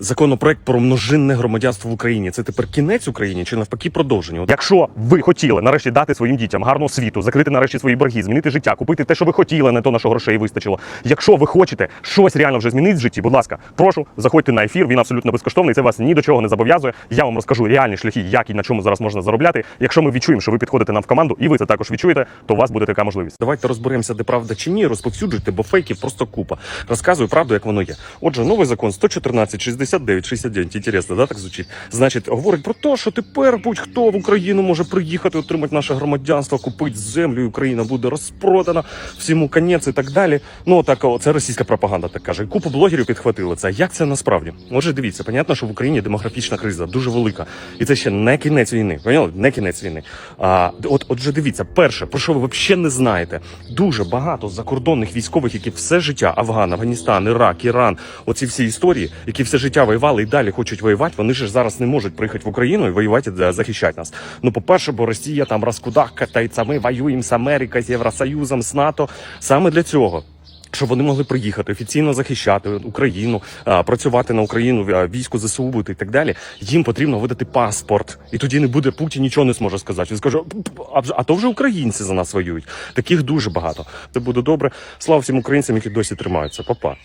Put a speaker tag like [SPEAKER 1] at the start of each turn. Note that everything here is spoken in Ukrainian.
[SPEAKER 1] Законопроект про множинне громадянство в Україні. Це тепер кінець Україні чи навпаки продовження?
[SPEAKER 2] Якщо ви хотіли нарешті дати своїм дітям гарну освіту, закрити нарешті свої борги, змінити життя, купити те, що ви хотіли, не то на що грошей вистачило. Якщо ви хочете щось реально вже змінити в житті, будь ласка, прошу, заходьте на ефір. Він абсолютно безкоштовний. Це вас ні до чого не зобов'язує. Я вам розкажу реальні шляхи, як і на чому зараз можна заробляти. Якщо ми відчуємо, що ви підходите нам в команду, і ви це також відчуєте, то у вас буде така можливість.
[SPEAKER 1] Давайте розберемося, де правда чи ні. Розповсюджуйте, бо фейків просто купа. Розказую правду, як воно є. Отже, новий закон 114, 69, 69. Інтересно, да, так звучить. Значить, говорить про те, що тепер будь-хто в Україну може приїхати, отримати наше громадянство, купити землю, і Україна буде розпродана, всьому конець і так далі. Ну так, це російська пропаганда, так каже. І Купа блогерів підхватили це. Як це насправді? Отже, дивіться, понятно, що в Україні демографічна криза дуже велика, і це ще не кінець війни. Поняли? Не кінець війни. А от, отже, дивіться, перше, про що ви взагалі не знаєте, дуже багато закордонних військових, які все життя Афган, Афганістан, Ірак, Іран, оці всі історії, які все життя воювали і далі хочуть воювати. Вони ж зараз не можуть приїхати в Україну і воювати е, захищати нас. Ну, по-перше, бо Росія там розкудахкається, ми воюємо з Америкою, з Євросоюзом, з НАТО. Саме для цього. Щоб вони могли приїхати офіційно захищати Україну, працювати на Україну, а, військо ЗСУ бути і так далі. Їм потрібно видати паспорт, і тоді не буде Путін нічого не зможе сказати. Він скаже, а то вже українці за нас воюють. Таких дуже багато. Це буде добре. Слава всім українцям, які досі тримаються. Па-па.